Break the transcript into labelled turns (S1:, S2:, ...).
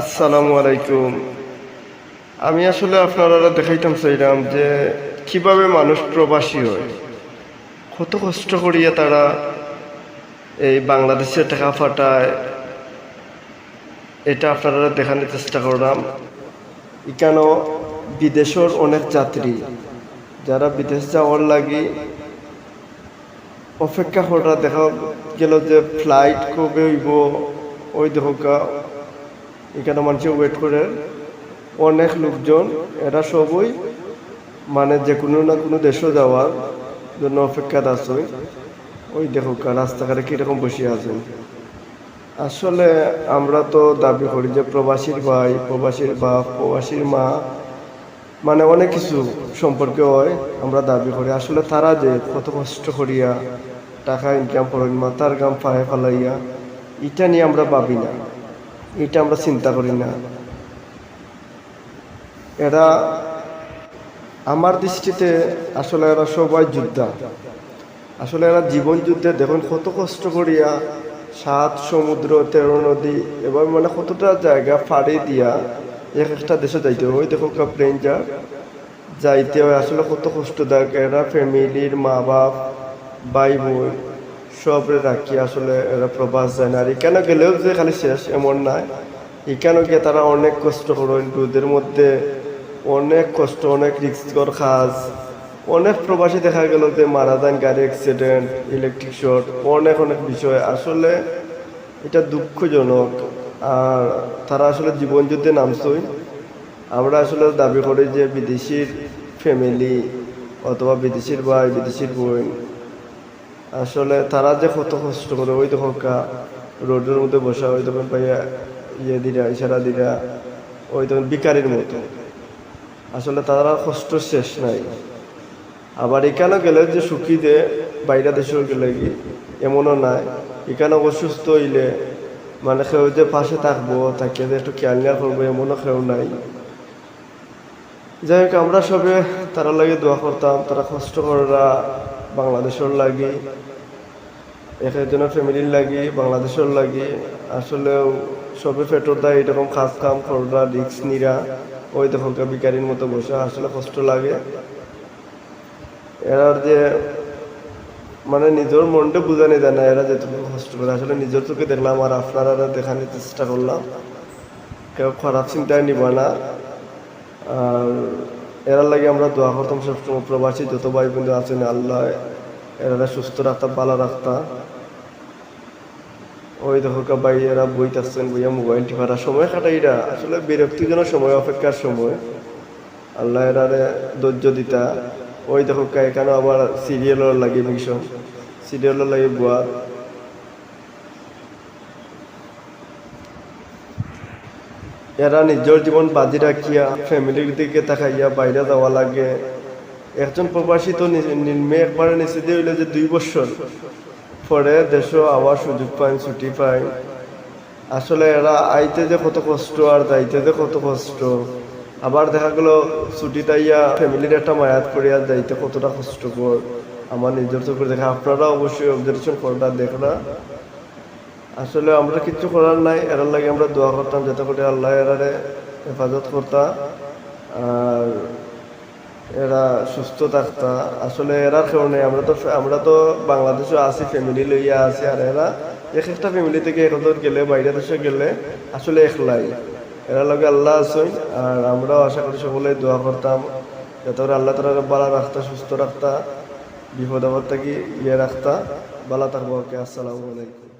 S1: আসসালামু আলাইকুম। আমি আসলে আপনারা দেখাইতাম চাইলাম যে কীভাবে মানুষ প্রবাসী হয়। কত কষ্ট করিয়া তারা এই বাংলাদেশে টাকা ফাটায়। এটা আপনারা দেখানোর চেষ্টা করলাম। এখানেও বিদেশের অনেক যাত্রী, যারা বিদেশ যাওয়ার লাগি অপেক্ষা করা দেখা গেল যে ফ্লাইট কবে হইব, ওই দেখা এখানে মানুষ ওয়েট করে। অনেক লোকজন, এরা সবই মানে যে কোনো না কোনো দেশে যাওয়ার জন্য অপেক্ষাত আছে। ওই দেখো রাস্তাঘাটে কীরকম বসে আছেন। আসলে আমরা তো দাবি করি যে প্রবাসীর ভাই, প্রবাসীর বাপ, প্রবাসীর মা মানে অনেক কিছু সম্পর্কে হয় আমরা দাবি করি। আসলে তারা যে কত কষ্ট করিয়া টাকা ইনকাম করেন, মাথার গাম পায়ে ফালাইয়া, এটা নিয়ে আমরা ভাবি না। এটা আমরা চিন্তা করি না। এরা আমার দৃষ্টিতে আসলে এরা সবাই যোদ্ধা। আসলে এরা জীবন যুদ্ধে দেখুন কত কষ্ট করিয়া সাত, সমুদ্র, তেরো নদী এবার মানে কতটা জায়গা ফাড়ি দিয়া এক একটা দেশে যাইতে হয়। ওই দেখো প্লেন যা, যাইতে হয়। আসলে কত কষ্টদায়ক। এরা ফ্যামিলির মা বাপ ভাই বোন সব রাখি, আসলে এরা প্রবাস যায় না। আর এখানে গেলেও যে খালি শেষ এমন নাই এখানে গিয়ে তারা অনেক কষ্ট করেন রোদের মধ্যে অনেক কষ্ট, অনেক রিস্কর কাজ অনেক প্রবাসী দেখা গেল যে মারা যান, গাড়ি অ্যাক্সিডেন্ট ইলেকট্রিক শর্ট অনেক অনেক বিষয়। আসলে এটা দুঃখজনক। আর তারা আসলে জীবন যুদ্ধে নামছই। আমরা আসলে দাবি করি যে বিদেশির ফ্যামিলি অথবা বিদেশির ভাই, বিদেশির বোন আসলে তারা যে কত কষ্ট করে ওই দেখো রোডের মধ্যে বসা, ওই তখন পাইয়া ইয়ে দিরা, ইশারা দিরা, ওই তখন বিকারির মতো। আসলে তারা কষ্ট শেষ নাই। আবার এখানে গেলে যে সুখী দে বাইরে দেশেও গেলে কি, এমনও নাই। এখানে অসুস্থ হইলে মানে কেউ যে পাশে থাকব, তাকে যে একটু খেয়াল নেওয়া করব, এমনও কেউ নাই। যাই হোক, আমরা সবে তারা লাগে দোয়া করতাম, তারা কষ্ট করা বাংলাদেশের লাগি। এক একজনের ফ্যামিলির লাগি, বাংলাদেশের লাগি আসলেও সবে ফেটর দেয়, এরকম খাস কাম কররা রিক্স নিরা, ওই দেখো বিকারির মতো বসে, আসলে কষ্ট লাগে। এরার যে মানে নিজের মনটা বুঝানি যায় না, এরা যেটুকু কষ্ট করে, আসলে নিজের চোখে দেখলাম, আর আপনারা দেখানোর চেষ্টা করলাম। কেউ খারাপ চিন্তায় নিব না। আর এরার লাগে আমরা দোয়া করতাম সবসময়, প্রবাসী যত ভাই বন্ধু আছেন আল্লাহ এরা সুস্থ রাখতা ভালো রাখতা ওই দেখো এরা বই থাকছেন বইয়া মোবাইল টিপারা সময় কাটাই কাটাইরা আসলে বিরক্তিজনক সময়, অপেক্ষার সময়। আল্লাহ এরারে ধৈর্য দিতা। ওই দেখো এখানে আবার সিরিয়ালের লাগে মিশন সিরিয়ালের লাগে বুয়া এরা নিজের জীবন বাজি রাখিয়া ফ্যামিলির দিকে তাকাইয়া বাইরে যাওয়া লাগে। একজন প্রবাসী তো মেয়ে একবারে নিচে দিয়ে হইলে যে দুই বছর পরে দেশও আবার সুযোগ পায়, ছুটি পায়। আসলে এরা আইতে যে কত কষ্ট আর যাইতে যে কত কষ্ট। আবার দেখা গেল ছুটি তাইয়া ফ্যামিলির একটা মায়াত করিয়া যাইতে কতটা কষ্টকর। আমার নিজের চোখে দেখা। আপনারা অবশ্যই অবজারভেশন করটা দেখরা আসলে আমরা কিচ্ছু করার নাই। এরার লাগে আমরা দোয়া করতাম, যাতে করে আল্লাহ এরারে হেফাজত করতা। আর এরা সুস্থ থাকতা আসলে এরার নেই আমরা তো আমরা তো বাংলাদেশে আছি ফ্যামিলি লইয়া আছি, আর এরা এক একটা ফ্যামিলি থেকে একদর গেলে, বাইরে দেশে গেলে আসলে একলাই। এরা লগে আল্লাহ আসুন আর আমরাও আশা করি সকলে দোয়া করতাম, যাতে আল্লাহ তালা বালা রাখতা, সুস্থ রাখতা, বিপদ আপদ থেকে ইয়ে রাখতা। বালা থাকব ওকে আসসালামু আলাইকুম।